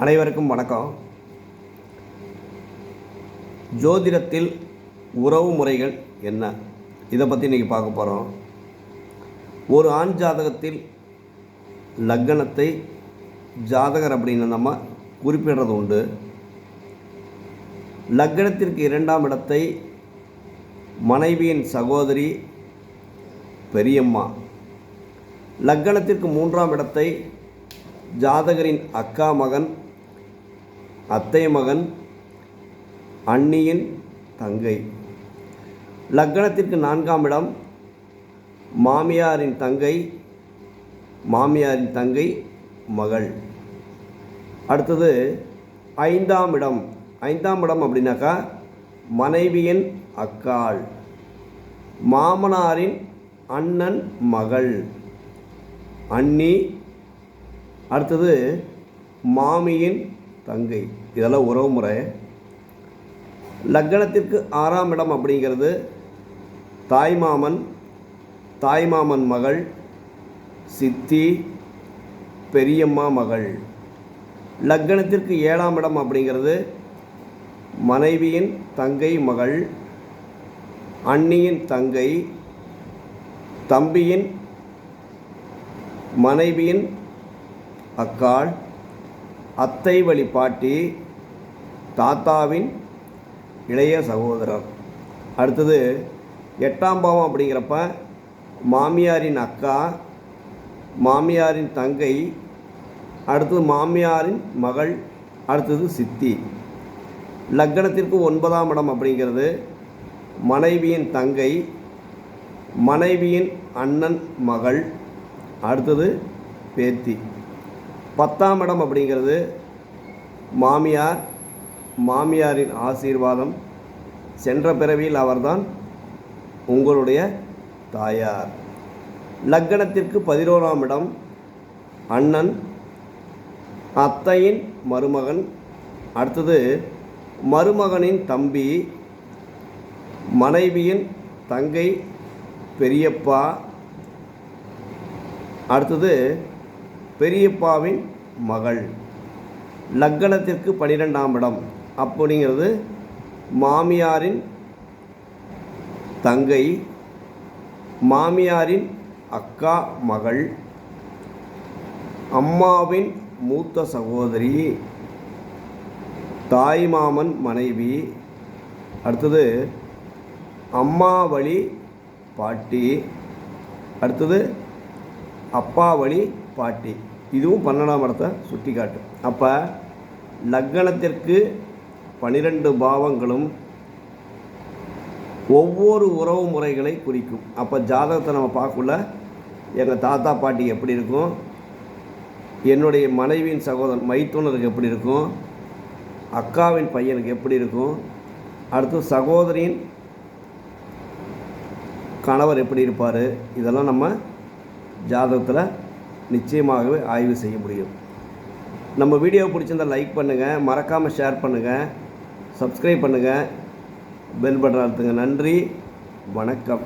அனைவருக்கும் வணக்கம். ஜோதிடத்தில் உறவு முறைகள் என்ன? இதை பற்றி இன்றைக்கி பார்க்க போகிறோம் ஒரு ஆண் ஜாதகத்தில் லக்கணத்தை ஜாதகர் அப்படின்னு நம்ம குறிப்பிடுறது உண்டு. லக்கணத்திற்கு இரண்டாம் இடத்தை மனைவியின் சகோதரி பெரியம்மா. லக்கணத்திற்கு மூன்றாம் இடத்தை ஜாதகரின் அக்கா மகன் அத்தை மகன் அண்ணியின் தங்கை. லக்கணத்திற்கு நான்காம் இடம் மாமியாரின் தங்கை மாமியாரின் தங்கை மகள். அடுத்தது ஐந்தாம் இடம். ஐந்தாம் இடம் அப்படின்னாக்கா மனைவியின் அக்காள். மாமனாரின் அண்ணன் மகள். அண்ணி அடுத்தது மாமியின் தங்கை. இதெல்லாம் உறவு முறை. லக்கணத்திற்கு ஆறாம் இடம் அப்படிங்கிறது தாய்மாமன் தாய்மாமன் மகள் சித்தி பெரியம்மா மகள். லக்கணத்திற்கு ஏழாம் இடம் அப்படிங்கிறது மனைவியின் தங்கை மகள் அண்ணியின் தங்கை தம்பியின் மனைவியின் அக்காள் அத்தை வழி பாட்டி தாத்தாவின் இளைய சகோதரர். அடுத்தது எட்டாம் பாவம் அப்படிங்கிறப்ப மாமியாரின் அக்கா மாமியாரின் தங்கை அடுத்தது மாமியாரின் மகள் அடுத்தது சித்தி. லக்கணத்திற்கு ஒன்பதாம் இடம் அப்படிங்கிறது மனைவியின் தங்கை மனைவியின் அண்ணன் மகள் அடுத்தது பேத்தி. பத்தாம் இடம் அப்படிங்கிறது மாமியார் மாமியாரின் ஆசீர்வாதம். சென்ற பிறவியில் அவர்தான் உங்களுடைய தாயார். லக்கணத்திற்கு பதினோராம் இடம் அண்ணன் அத்தையின் மருமகன். அடுத்தது மருமகனின் தம்பி மனைவியின் தங்கை பெரியப்பா. அடுத்தது பெரியப்பாவின் மகள். லக்கணத்திற்கு பனிரெண்டாம் இடம். அப்படிங்கிறது மாமியாரின் தங்கை மாமியாரின் அக்கா மகள் அம்மாவின் மூத்த சகோதரி தாய்மாமன் மனைவி அடுத்தது அம்மா வழி பாட்டி அடுத்தது அப்பா வழி பாட்டி. இதுவும் பன்னெண்டாம் இடத்தை சுட்டி காட்டும் அப்போ லக்கணத்திற்கு பனிரெண்டு பாவங்களும் ஒவ்வொரு உறவு முறைகளை குறிக்கும். அப்போ ஜாதகத்தை நம்ம பார்க்கல எங்கள் தாத்தா பாட்டி எப்படி இருக்கும்? என்னுடைய மனைவியின் சகோதரன் மைத்துனருக்கு எப்படி இருக்கும்? அக்காவின் பையனுக்கு எப்படி இருக்கும்? அடுத்து சகோதரியின் கணவர் எப்படி இருப்பார்? இதெல்லாம் நம்ம ஜாதகத்தில் நிச்சயமாகவே ஆய்வு செய்ய முடியும். நம்ம வீடியோ பிடிச்சிருந்தா லைக் பண்ணுங்கள் மறக்காமல் ஷேர் பண்ணுங்கள் சப்ஸ்கிரைப் பண்ணுங்கள் பெல் பட்டன் அழுத்துங்க. நன்றி வணக்கம்.